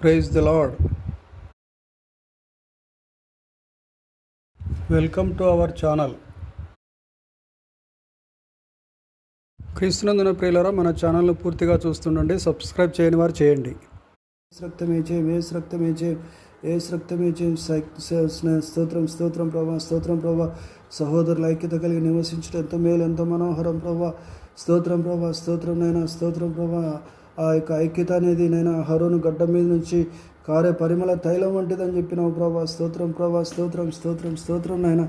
Praise the Lord welcome to our channel. క్రీస్తునందున ప్రియులరా మన ఛానల్ను పూర్తిగా చూస్తుండండి సబ్స్క్రైబ్ చేయని వారు చేయండి. రక్తమేచే చేయం రక్తమేచే రక్తమే చేయం ఏసు రక్తమే స్తోత్రం స్తోత్రం ప్రభా స్తోత్రం ప్రభా సహోదరుల ఐక్యత కలిగి నివసించడం ఎంత మేలు ఎంత మనోహరం ప్రభా స్తోత్రం ప్రభా స్తోత్రం నైనా స్తోత్రం ప్రభా ఆ యొక్క ఐక్యత అనేది నైనా హరోను గడ్డ మీద నుంచి కారే పరిమళ తైలం వంటిదని చెప్పినావు ప్రభా. స్తోత్రం ప్రభా స్తోత్రం స్తోత్రం స్తోత్రం నాయన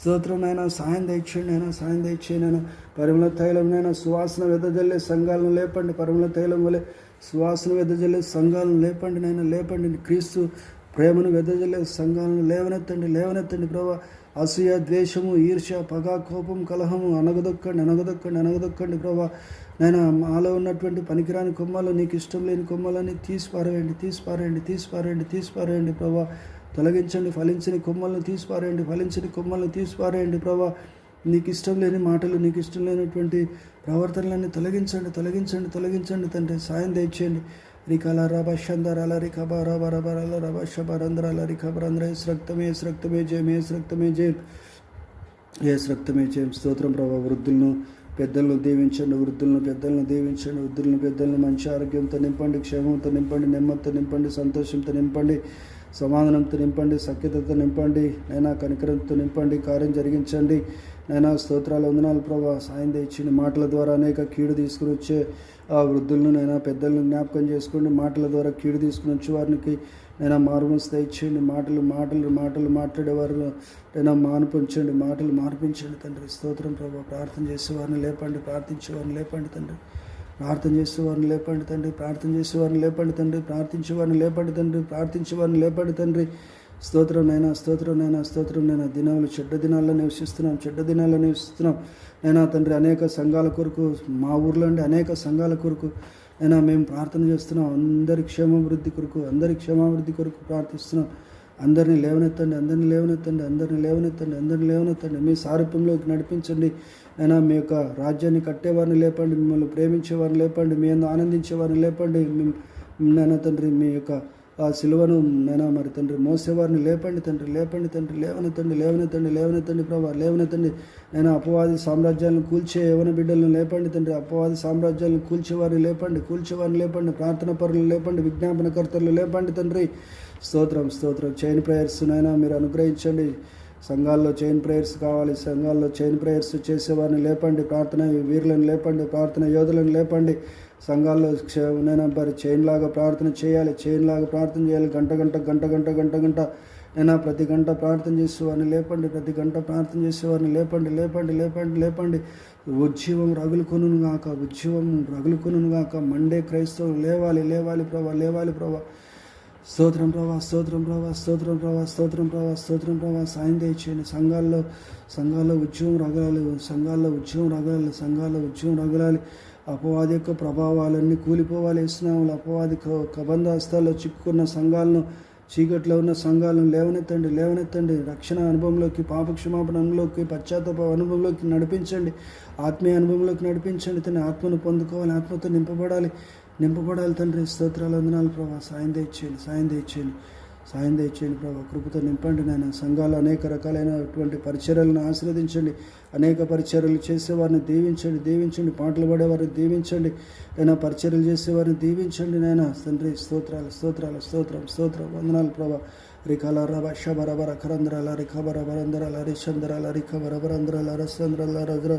స్తోత్రం నైనా సాయం దయచేయండి అయినా సాయం దయచేయండి పరిమళ తైలం నైనా సువాసన వెదజల్లే సంఘాలను లేపండి. పరిమళ తైలం వలె సువాసన వెదజల్లే సంఘాలను లేపండి నైనా లేపండి. క్రీస్తు ప్రేమను వెదజల్లే సంఘాలను లేవనెత్తండి లేవనెత్తండి ప్రభా. అసూయ ద్వేషము ఈర్ష్య పగ కోపం కలహము అనగదొక్కండి అనగదొక్కండి అనగదొక్కండి ప్రభా. నేను మాలో ఉన్నటువంటి పనికిరాని కొమ్మలు నీకు ఇష్టం లేని కొమ్మలని తీసిపారేయండి తీసిపారేయండి తీసిపారేయండి తీసిపారేయండి ప్రభా. తొలగించండి ఫలించని కొమ్మలను తీసిపారేయండి ఫలించని కొమ్మలను తీసిపారేయండి ప్రభా. నీకు ఇష్టం లేని మాటలు నీకు ఇష్టం లేనటువంటి ప్రవర్తనలన్నీ తొలగించండి తొలగించండి తొలగించండి తండ్రి. సాయం దయచేయండి. రికాల రభ షందరాల రిఖబ రబ రబరాల రభ శబరంధ్రాల రిఖబరంధ్ర ఏసు రక్తమే ఏసు రక్తమే జయం ఏసు రక్తమే జయం. ఏసు రక్తమే జయం. స్తోత్రం ప్రభా. వృద్ధులను పెద్దలను దీవించండి వృద్ధులను పెద్దలను దీవించండి వృద్ధులను పెద్దలను మంచి ఆరోగ్యంతో నింపండి క్షేమంతో నింపండి నెమ్మదితో నింపండి సంతోషంతో నింపండి సమాధానంతో నింపండి సఖ్యతతో నింపండి నైనా కనికరంతో నింపండి కార్యం జరిగించండి. నైనా స్తోత్రాలు వందనాలు ప్రభా. సాయం తెచ్చిన మాటల ద్వారా అనేక కీడు తీసుకుని వచ్చే ఆ వృద్ధులను నైనా పెద్దలను జ్ఞాపకం చేసుకోండి. మాటల ద్వారా కీడు తీసుకుని వచ్చే వారికి నైనా మారుమనసు స్థాయించండి మాటలు మాటలు మాటలు మాట్లాడేవారు నైనా మాన్పించండి. మాటలు మార్పించండి తండ్రి. స్తోత్రం ప్రభా. ప్రార్థన చేసేవారిని లేపండి. ప్రార్థించేవారిని లేపండి తండ్రి. ప్రార్థన చేసేవారిని లేపండి తండ్రి. ప్రార్థన చేసేవారిని లేపండి తండ్రి. ప్రార్థించేవారిని లేపండి తండ్రి. ప్రార్థించేవారిని లేపండి తండ్రి. స్తోత్రం నైనా స్తోత్రం నైనా స్తోత్రం నైనా. దినాలు చెడ్డ దినాల్లో నివసిస్తున్నాం. చెడ్డ దినాల్లో నివసిస్తున్నాం. నైనా తండ్రి అనేక సంఘాల కొరకు మా ఊర్లో అనేక సంఘాల కొరకు అయినా మేము ప్రార్థన చేస్తున్నాం. అందరి క్షేమాభివృద్ధి కొరకు అందరి క్షేమాభివృద్ధి కొరకు ప్రార్థిస్తున్నాం. అందరినీ లేవనెత్తండి అందరినీ లేవనెత్తండి అందరినీ లేవనెత్తండి అందరినీ లేవనెత్తండి. మీ సారూప్యంలోకి నడిపించండి. అయినా మీ యొక్క రాజ్యాన్ని కట్టేవారిని లేపండి మిమ్మల్ని ప్రేమించేవారిని లేపండి మీ అందు ఆనందించేవారిని లేపండి. నైనా తండ్రి మీ యొక్క ఆ సిలువను నైనా మరి తండ్రి? మోసేవారిని లేపండి తండ్రి లేపండి తండ్రి లేవనెత్తండి లేవనెత్తండి లేవనెత్తండి ప్రభా లేవనెత్తండి నేను అపవాది సామ్రాజ్యాలను కూల్చే యవన బిడ్డలను లేపండి తండ్రి. అపవాది సామ్రాజ్యాలను కూల్చేవారిని లేపండి కూల్చేవారిని లేపండి. ప్రార్థన పరులు లేపండి విజ్ఞాపనకర్తలు లేపండి తండ్రి. స్తోత్రం స్తోత్రం. చైన్ ప్రేయర్స్ నైనా మీరు అనుగ్రహించండి. సంఘాల్లో చైన్ ప్రేయర్స్ కావాలి. సంఘాల్లో చైన్ ప్రేయర్స్ చేసేవారిని లేపండి. ప్రార్థన వీరులను లేపండి ప్రార్థన యోధులను లేపండి. సంఘాల్లో నేను మరి చైన్ లాగా ప్రార్థన చేయాలి చైన్ లాగా ప్రార్థన చేయాలి గంట గంట గంట గంట గంట గంట. నేనా ప్రతి గంట ప్రార్థన చేసేవారిని లేపండి ప్రతి గంట ప్రార్థన చేసేవారిని లేపండి లేపండి లేపండి లేపండి. ఉద్యమం రగులుకొను గాక ఉద్యమం రగులుకొను గాక. మండే క్రైస్తవం లేవాలి లేవాలి ప్రభా లేవాలి ప్రభా. స్తోత్రం ప్రభా స్తోత్రం ప్రభా స్తోత్రం ప్రభా స్తోత్రం ప్రభా స్తోత్రం ప్రభా. సాయం దయచేయండి. సంఘాల్లో సంఘాల్లో ఉద్యమం రగలాలి సంఘాల్లో ఉద్యమం రగలాలి సంఘాల్లో ఉద్యమం రగలాలి. అపవాది యొక్క ప్రభావాలన్నీ కూలిపోవాలి ఇస్తున్నాములు. అపవాది కబంధాస్తాల్లో చిక్కుకున్న సంఘాలను చీకట్లో ఉన్న సంఘాలను లేవనెత్తండి లేవనెత్తండి. రక్షణ అనుభవంలోకి పాపక్షమాపణ అనుభవంలోకి పశ్చాత్తాప అనుభవంలోకి నడిపించండి. ఆత్మీయ అనుభవంలోకి నడిపించండి. తన ఆత్మను పొందుకోవాలి ఆత్మతో నింపబడాలి. నింపబడాలి తండ్రి. స్తోత్రాలు వందనాలు ప్రభా. సాయం తెచ్చేయండి సాయం తెచ్చేయండి సాయం దయచేయండి ప్రభా. కృపతో నింపండి నాయన. సంఘాలు అనేక రకాలైనటువంటి పరిచర్యలను ఆశీర్వదించండి అనేక పరిచర్యలు చేసేవారిని దీవించండి దీవించండి. పాటలు పాడేవారిని దీవించండి. అయినా పరిచర్యలు చేసేవారిని దీవించండి నాయన. తండ్రి స్తోత్రాలు స్తోత్రాలు స్తోత్రం స్తోత్రం. వందనాలు ప్రభా. రికాల రభ శబరబర కరంధ్రాల రిఖబర బరంధ్రాల రిషంధ్రాల రిఖబర బరంధ్రాల రసంధ్రాల రద్ర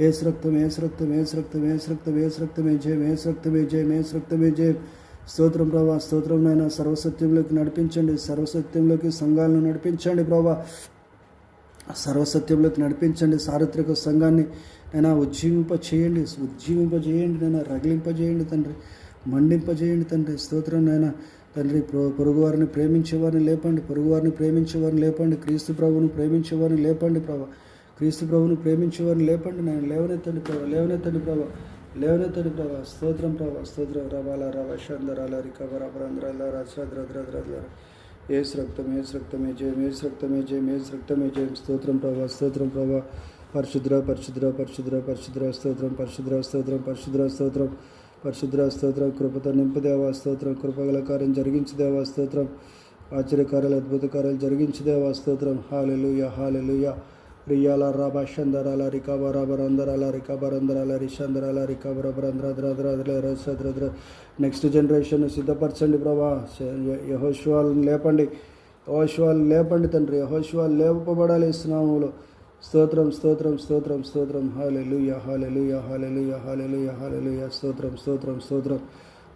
ఏసు రక్తం ఏసు రక్తం ఏసు రక్తం ఏసు రక్తం ఏసు రక్తమే జయం ఏసు రక్తమే జయం ఏసు రక్తమే జయం. స్తోత్రం ప్రభా స్తోత్రం నాయన సర్వసత్యంలోకి నడిపించండి సర్వసత్యంలోకి సంఘాలను నడిపించండి ప్రభా. సర్వసత్యంలోకి నడిపించండి సార్వత్రిక సంఘాన్ని నైనా ఉజ్జీవింప చేయండి ఉజ్జీవింప చేయండి నేను రగిలింపజేయండి తండ్రి మండింపజేయండి తండ్రి. స్తోత్రం నైనా తండ్రి పొరుగువారిని ప్రేమించేవారిని లేపండి పొరుగువారిని ప్రేమించేవారిని లేపండి క్రీస్తు ప్రభువును ప్రేమించేవారిని లేపండి ప్రభా. క్రీస్తు ప్రభువును ప్రేమించేవారిని లేపండి నేను లేవనెత్తండి ప్రభా లేవనెత్తండి ప్రభా. లేవనెత్తడి ప్రభా స్తోత్రం ప్రభా స్తోత్రం రవాల రవ షందరాల రికవర పరంధ్రాల రద్రద్రద్రద్ర ఏసు రక్తం ఏసు రక్తమే జయం ఏసు రక్తమే జయం ఏసు రక్తమే జయం. స్తోత్రం ప్రభా స్తోత్రం ప్రభా. పరిశుద్ర పరిశుద్ర పరిశుద్ర పరిశుద్ర స్తోత్రం పరిశుద్ర స్తోత్రం పరిశుద్ర స్తోత్రం. పరిశుద్ర స్తోత్రం కృపతో నింపుదేవా స్తోత్రం. కృపగల కార్యం జరిగించు దేవా స్తోత్రం. ఆశ్చర్యకార్యాలు అద్భుత కార్యాలు జరిగించు దేవా స్తోత్రం. Hallelujah hallelujah. రియాల రాబా షందరాల రికాబర బరందరాల రికాబరందరాల రిషందరాల రికాబర బరంద్రద్రద్రద్ర నెక్స్ట్ జనరేషన్ సిద్ధపరచండి ప్రభా యహోశ్వాలను లేపండి యహోశ్వాలు లేపండి తండ్రి యహోశ్వాలు లేపబడాలి స్నామంలో స్తోత్రం స్తోత్రం స్తోత్రం స్తోత్రం హాలెలు యహాలెలు యహాలెలు యహాలెలు యహాలెలు స్తోత్రం స్తోత్రం స్తోత్రం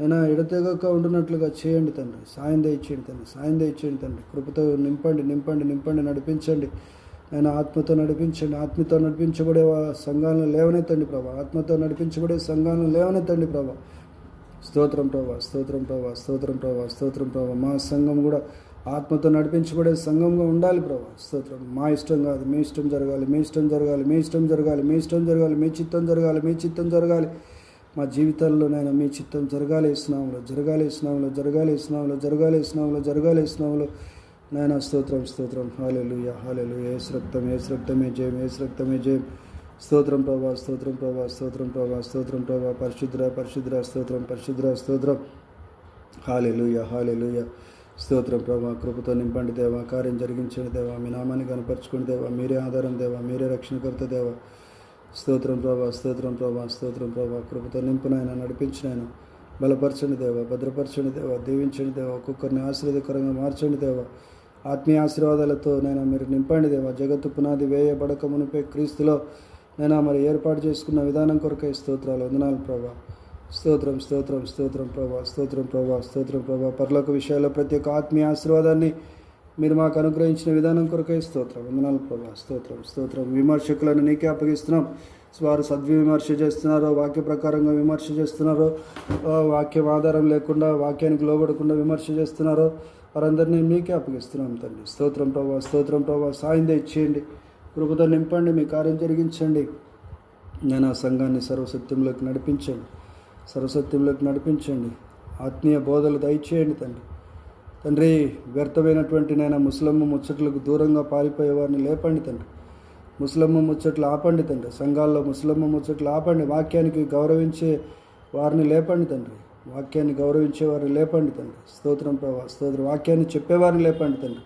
నేను ఎడతెగక ఉండినట్లుగా చేయండి తండ్రి. సాయం దయచేయండి తండ్రి. సాయం దయచేయండి తండ్రి. కృపతో నింపండి నింపండి నింపండి నడిపించండి. నేను ఆత్మతో నడిపించండి. ఆత్మతో నడిపించబడే సంఘాలను లేవనెత్తండి ప్రభా. ఆత్మతో నడిపించబడే సంఘాలను లేవనెత్తండి ప్రభా. స్తోత్రం ప్రభా స్తోత్రం ప్రభా స్తోత్రం ప్రభా స్తోత్రం ప్రభా. మా సంఘం కూడా ఆత్మతో నడిపించబడే సంఘంగా ఉండాలి ప్రభా. స్తోత్రం. మా ఇష్టం కాదు మీ ఇష్టం జరగాలి మీ ఇష్టం జరగాలి మీ ఇష్టం జరగాలి మీ ఇష్టం జరగాలి మీ చిత్తం జరగాలి మీ చిత్తం జరగాలి. మా జీవితాల్లో నేను మీ చిత్తం జరగాలి ఇస్తున్నాములో జరగాలి ఇస్తున్నాములో జరగాలి ఇస్తున్నాములో జరగాలి ఇస్తున్నాములో జరగాలి ఇస్తున్నాములో నాయన స్తోత్రం స్తోత్రం. హాలెలుయ హాలెలు ఏసు రక్తం ఏసు రక్తమే జయం ఏసు రక్తమే జయం. స్తోత్రం ప్రభా స్తోత్రం ప్రభా స్తోత్రం ప్రభా స్తోత్రం ప్రభా. పరిశుద్ర పరిశుద్ర స్తోత్రం పరిశుద్ర స్తోత్రం. హాలెలుయ హాలెలుయ స్తోత్రం ప్రభా కృపతో నింపండి దేవా. కార్యం జరిగించండి దేవా. మీ నామాన్ని కనపరచుకోండి దేవా. మీరే ఆధారం దేవా. మీరే రక్షణకర్త దేవా. స్తోత్రం ప్రభా స్తోత్రం ప్రభా స్తోత్రం ప్రభా. కృపతో నింపునైనా నడిపించినాయన బలపరచండి దేవా భద్రపరచండి దేవా. దీవించండి దేవా. ఒక్కొక్కరిని ఆశీర్వదకరంగా మార్చండి దేవా. ఆత్మీయ ఆశీర్వాదాలతో నేను మీరు నింపండి దేవా. జగత్తు పునాది వేయబడక మునిపే క్రీస్తులో నేను మరి ఏర్పాటు చేసుకున్న విధానం కొరకై స్తోత్రాలు వందనాలు ప్రభా. స్తోత్రం స్తోత్రం స్తోత్రం ప్రభా స్తోత్రం ప్రభా స్తోత్రం ప్రభా. పర్లోక విషయాల్లో ప్రతి ఒక్క ఆత్మీయ ఆశీర్వాదాన్ని మీరు మాకు అనుగ్రహించిన విధానం కొరకై స్తోత్రం. వందనాలు ప్రభా. స్తోత్రం స్తోత్రం. విమర్శకులను నీకే అప్పగిస్తున్నాం. వారు సద్విమర్శ చేస్తున్నారో వాక్య ప్రకారంగా విమర్శ చేస్తున్నారో వాక్యం ఆధారం లేకుండా వాక్యానికి లోబడకుండా విమర్శ చేస్తున్నారో వారందరినీ మీకే అప్పగిస్తున్నాం తండ్రి. స్తోత్రం ప్రభా స్తోత్రం ప్రభా. సాయం దయచేయండి. కృపతో నింపండి. మీ కార్యం జరిగించండి. నేను ఆ సంఘాన్ని సర్వసత్యంలోకి నడిపించండి. సర్వసత్యంలోకి నడిపించండి. ఆత్మీయ బోధలు దయచేయండి తండ్రి. తండ్రి వ్యర్థమైనటువంటి నేను ముసలమ్మ ముచ్చట్లకు దూరంగా పారిపోయేవారిని లేపండి తండ్రి. ముస్లమ్మ ముచ్చట్లు ఆపండి తండ్రి. సంఘాల్లో ముసలమ్మ ముచ్చట్లు ఆపండి. వాక్యానికి గౌరవించే వారిని లేపండి తండ్రి. వాక్యాన్ని గౌరవించే వారిని లేపండి తండ్రి. స్తోత్రం ప్రభా స్తోత్రం. వాక్యాన్ని చెప్పేవారిని లేపండి తండ్రి.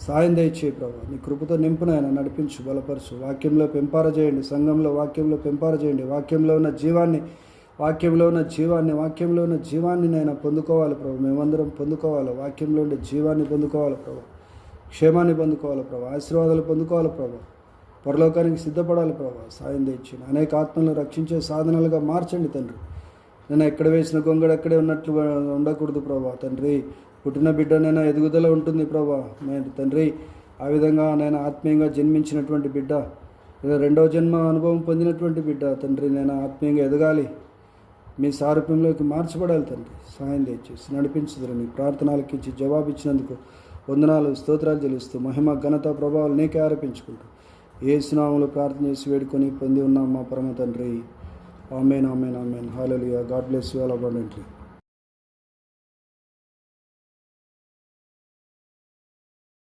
సాయం దయచే ప్రభా. నీ కృపతో నింపునాయన నడిపించు బలపరచు. వాక్యంలో పెంపార చేయండి. సంఘంలో వాక్యంలో పెంపార చేయండి. వాక్యంలో ఉన్న జీవాన్ని వాక్యంలో ఉన్న జీవాన్ని వాక్యంలో ఉన్న జీవాన్ని నేను పొందుకోవాలి ప్రభు. మేమందరం పొందుకోవాలి. వాక్యంలో ఉండే జీవాన్ని పొందుకోవాలి ప్రభు. క్షేమాన్ని పొందుకోవాలి ప్రభు. ఆశీర్వాదాలు పొందుకోవాలి ప్రభు. పరలోకానికి సిద్ధపడాలి ప్రభు. సాయం తెచ్చిన అనేక ఆత్మలను రక్షించే సాధనాలుగా మార్చండి తండ్రి. నేను ఎక్కడ వేసిన గొంగడు అక్కడే ఉన్నట్లు ఉండకూడదు ప్రభా. తండ్రి పుట్టిన బిడ్డనైనా ఎదుగుదల ఉంటుంది ప్రభా. నేను తండ్రి ఆ విధంగా నేను ఆత్మీయంగా జన్మించినటువంటి బిడ్డ ఇది రెండవ జన్మ అనుభవం పొందినటువంటి బిడ్డ తండ్రి నేను ఆత్మీయంగా ఎదగాలి. మీ సారూప్యంలోకి మార్చబడాలి తండ్రి. సాయం దయచేసి నడిపించుదురు మీ ప్రార్థనలకు ఇచ్చి జవాబు ఇచ్చినందుకు వందనాలు స్తోత్రాలు చెల్లిస్తూ మహిమ ఘనత ప్రభావాలు నీకే ఆరోపించుకుంటూ ఏ స్నామంలో ప్రార్థన చేసి వేడుకొని పొంది ఉన్నాం మా పరమ తండ్రి. Amen amen amen. Hallelujah. God bless you all abundantly.